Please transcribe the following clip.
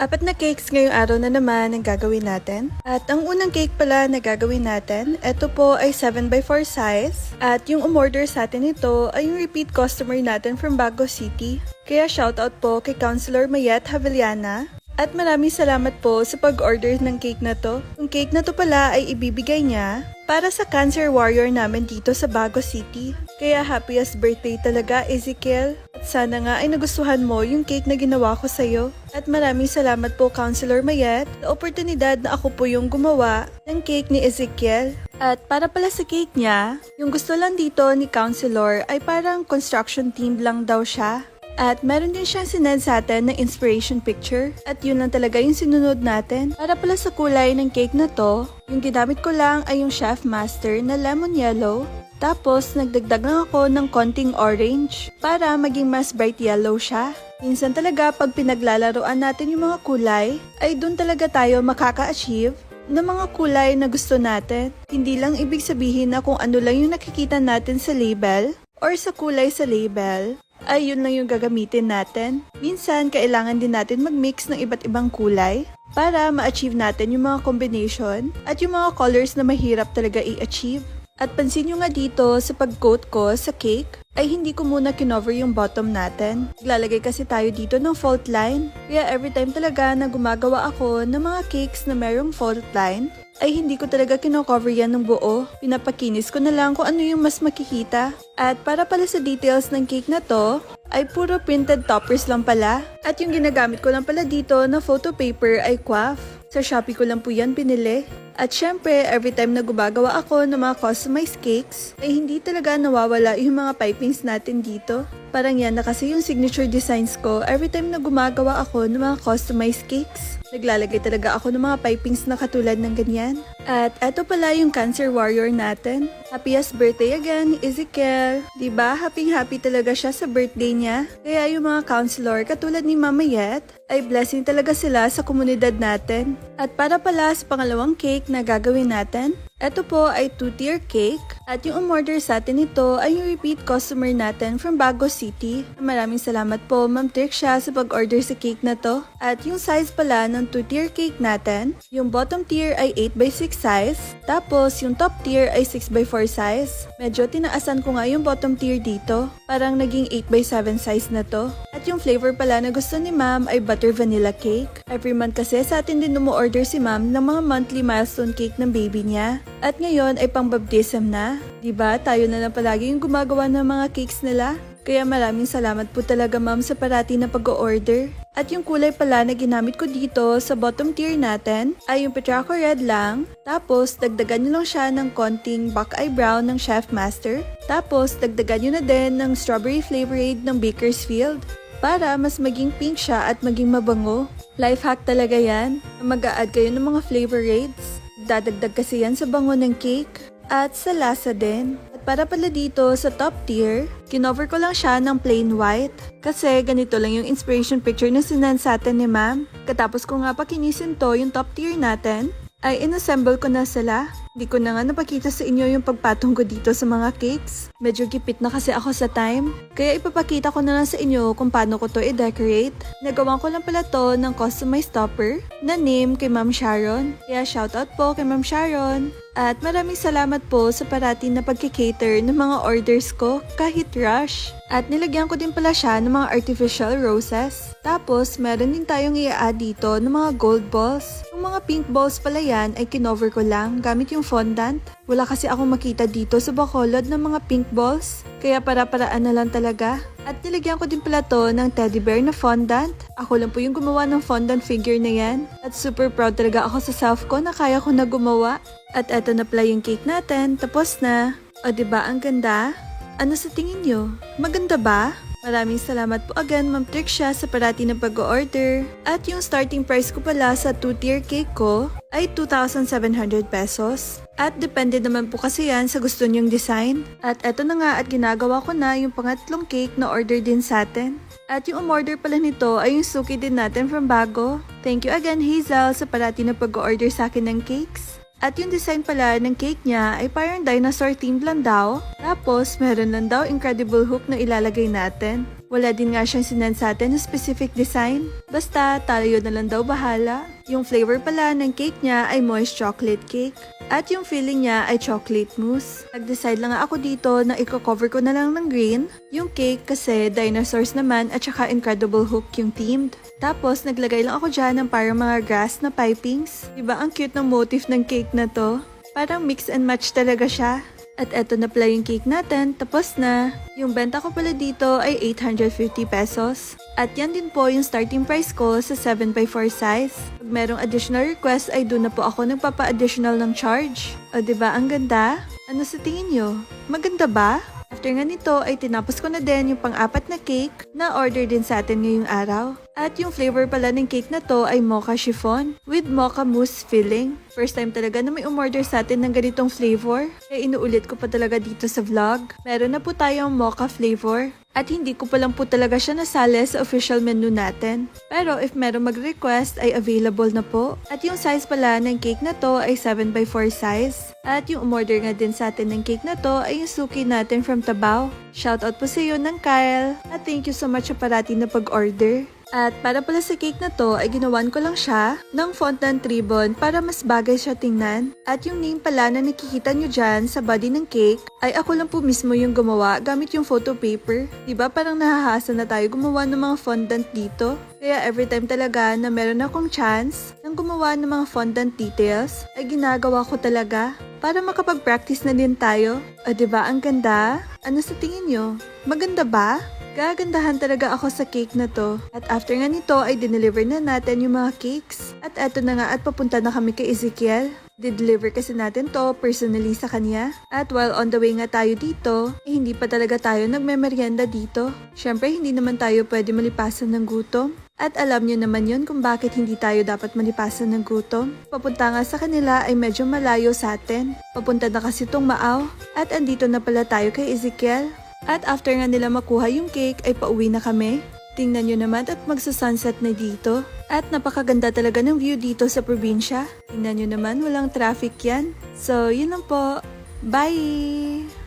Apat na cakes ngayong araw na naman ang gagawin natin. At ang unang cake pala na gagawin natin, ito po ay 7x4 size. At yung umorder sa atin ito ay yung repeat customer natin from Bago City. Kaya shoutout po kay Counselor Mayet Haviliana. At maraming salamat po sa pag-order ng cake na to. Yung cake na to pala ay ibibigay niya para sa cancer warrior namin dito sa Bago City. Kaya happiest birthday talaga, Ezekiel. Sana nga ay nagustuhan mo yung cake na ginawa ko sa'yo. At maraming salamat po, Counselor Mayet, sa oportunidad na ako po yung gumawa ng cake ni Ezekiel. At para pala sa cake niya, yung gusto lang dito ni Counselor ay parang construction team lang daw siya. At meron din siyang sinend sa atin na inspiration picture. At yun lang talaga yung sinunod natin. Para pala sa kulay ng cake na to, yung ginamit ko lang ay yung Chef Master na lemon yellow. Tapos, nagdagdag lang ako ng konting orange para maging mas bright yellow siya. Minsan talaga pag pinaglalaroan natin yung mga kulay, ay doon talaga tayo makaka-achieve ng mga kulay na gusto natin. Hindi lang ibig sabihin na kung ano lang yung nakikita natin sa label or sa kulay sa label, ay yun lang yung gagamitin natin. Minsan, kailangan din natin mag-mix ng iba't ibang kulay para ma-achieve natin yung mga combination at yung mga colors na mahirap talaga i-achieve. At pansin nyo nga dito sa pag-coat ko sa cake, ay hindi ko muna kinover yung bottom natin. Naglalagay kasi tayo dito ng fault line. Kaya every time talaga na gumagawa ako ng mga cakes na merong fault line, ay hindi ko talaga kinocover yan ng buo. Pinapakinis ko na lang kung ano yung mas makikita. At para pala sa details ng cake na to, ay puro printed toppers lang pala. At yung ginagamit ko lang pala dito na photo paper ay quaff. Sa Shopee ko lang po yan pinili. At syempre, every time na gumagawa ako ng mga customized cakes, ay hindi talaga nawawala yung mga pipings natin dito. Parang yan na kasi yung signature designs ko every time na gumagawa ako ng mga customized cakes. Naglalagay talaga ako ng mga pipings na katulad ng ganyan. At eto pala yung cancer warrior natin. Happiest birthday again, Ezekiel. ba Happy happy talaga siya sa birthday niya. Kaya yung mga counselor katulad ni Mama Yet, ay blessing talaga sila sa komunidad natin. At para pala sa pangalawang cake na gagawin natin, ito po ay two-tier cake at yung umorder sa atin ito ay yung repeat customer natin from Bago City. Maraming salamat po Ma'am Trixia sa pag-order sa cake na to. At yung size pala ng two-tier cake natin, yung bottom tier ay 8x6 size, tapos yung top tier ay 6x4 size. Medyo tinaasan ko nga yung bottom tier dito, parang naging 8x7 size na to. At yung flavor pala na gusto ni ma'am ay butter vanilla cake. Every month kasi sa atin din umu-order si ma'am ng mga monthly milestone cake ng baby niya. At ngayon ay pang baptism na. ba? Tayo na lang palagi yung gumagawa ng mga cakes nila. Kaya maraming salamat po talaga ma'am sa parati na pag-order. At yung kulay pala na ginamit ko dito sa bottom tier natin ay yung Petraco Red lang. Tapos dagdagan nyo lang siya ng konting buck eye brown ng Chef Master. Tapos dagdagan nyo na din ng strawberry flavorade ng Bakersfield para mas maging pink siya at maging mabango. Life hack talaga yan. Mag-a-add kayo ng mga flavorades. Dadagdag kasi yan sa bango ng cake at sa lasa din. Para pala dito sa top tier, kinover ko lang siya ng plain white. Kasi ganito lang yung inspiration picture na sinan sa atin ni ma'am. Katapos ko nga pakinisin to yung top tier natin, ay inassemble ko na sila. Hindi ko na nga napakita sa inyo yung pagpatong ko dito sa mga cakes. Medyo gipit na kasi ako sa time. Kaya ipapakita ko na lang sa inyo kung paano ko to i-decorate. Nagawa ko lang pala to ng customized topper na name kay Ma'am Sharon. Kaya shoutout po kay Ma'am Sharon. At maraming salamat po sa parati na pagkikater ng mga orders ko kahit rush. At nilagyan ko din pala siya ng mga artificial roses. Tapos, meron din tayong i-add dito ng mga gold balls. Yung mga pink balls pala yan ay kinover ko lang gamit yung fondant. Wala kasi akong makita dito sa Bacolod ng mga pink balls. Kaya para-paraan na lang talaga. At nilagyan ko din pala to ng teddy bear na fondant. Ako lang po yung gumawa ng fondant figure na yan. At super proud talaga ako sa self ko na kaya ko na gumawa. At eto na pala yung cake natin. Tapos na. O ba diba, ang ganda? Ano sa tingin nyo? Maganda ba? Maraming salamat po again Ma'am Trixia sa parati na pag-order. At yung starting price ko pala sa 2-tier cake ko ay 2,700 pesos. At depende naman po kasi yan sa gusto nyong design. At eto na nga at ginagawa ko na yung pangatlong cake na order din sa atin. At yung umorder pala nito ay yung suki din natin from Bago. Thank you again Hazel sa parati na pag-order sa akin ng cakes. At yung design pala ng cake niya ay parang dinosaur themed lang daw. Tapos, meron lang daw incredible hook na ilalagay natin. Wala din nga siyang sinend sa atin na specific design. Basta, tayo na lang daw bahala. Yung flavor pala ng cake niya ay moist chocolate cake. At yung filling niya ay chocolate mousse. Nag-decide lang ako dito na i-cover ko na lang ng green. Yung cake kasi dinosaurs naman at saka Incredible Hulk yung themed. Tapos naglagay lang ako dyan ng parang mga grass na pipings. Diba ang cute ng motif ng cake na to? Parang mix and match talaga siya. At eto na pala yung cake natin, tapos na. Yung benta ko pala dito ay 850 pesos. At yan din po yung starting price ko sa 7x4 size. Pag merong additional request ay doon na po ako nagpapa-additional ng charge. O ba ang ganda? Ano sa tingin nyo? Maganda ba? After nga nito ay tinapos ko na din yung pang-apat na cake na order din sa atin ngayong araw. At yung flavor pala ng cake na to ay mocha chiffon with mocha mousse filling. First time talaga na may umorder sa atin ng ganitong flavor. Kaya inuulit ko pa talaga dito sa vlog. Meron na po tayong mocha flavor. At hindi ko pa lang po talaga siya nasali sa official menu natin. Pero if meron mag-request ay available na po. At yung size pala ng cake na to ay 7x4 size. At yung umorder nga din sa atin ng cake na to ay yung suki natin from Tabao. Shoutout po sa iyo ng Kyle. At thank you so much sa parati na pag-order. At para pala sa cake na to ay ginawan ko lang siya ng fondant ribbon para mas bagay siya tingnan. At yung name pala na nakikita nyo dyan sa body ng cake ay ako lang po mismo yung gumawa gamit yung photo paper. Diba parang nahahasa na tayo gumawa ng mga fondant dito? Kaya every time talaga na meron akong chance ng gumawa ng mga fondant details ay ginagawa ko talaga para makapag-practice na din tayo. O ba ang ganda? Ano sa tingin nyo? Maganda ba? Gagandahan talaga ako sa cake na to. At after nga nito ay dineliver na natin yung mga cakes. At eto na nga at papunta na kami kay Ezekiel. Dideliver kasi natin to personally sa kanya. At while on the way nga tayo dito, eh, hindi pa talaga tayo nagmemeryenda dito. Syempre hindi naman tayo pwede malipasan ng gutom. At alam niyo naman yun kung bakit hindi tayo dapat malipasan ng gutom. Papunta nga sa kanila ay medyo malayo sa atin. Papunta na kasi tong Maaw. At andito na pala tayo kay Ezekiel. At after nga nila makuha yung cake ay pauwi na kami. Tingnan nyo naman at magsasunset na dito. At napakaganda talaga ng view dito sa probinsya. Tingnan nyo naman walang traffic yan. So yun lang po. Bye!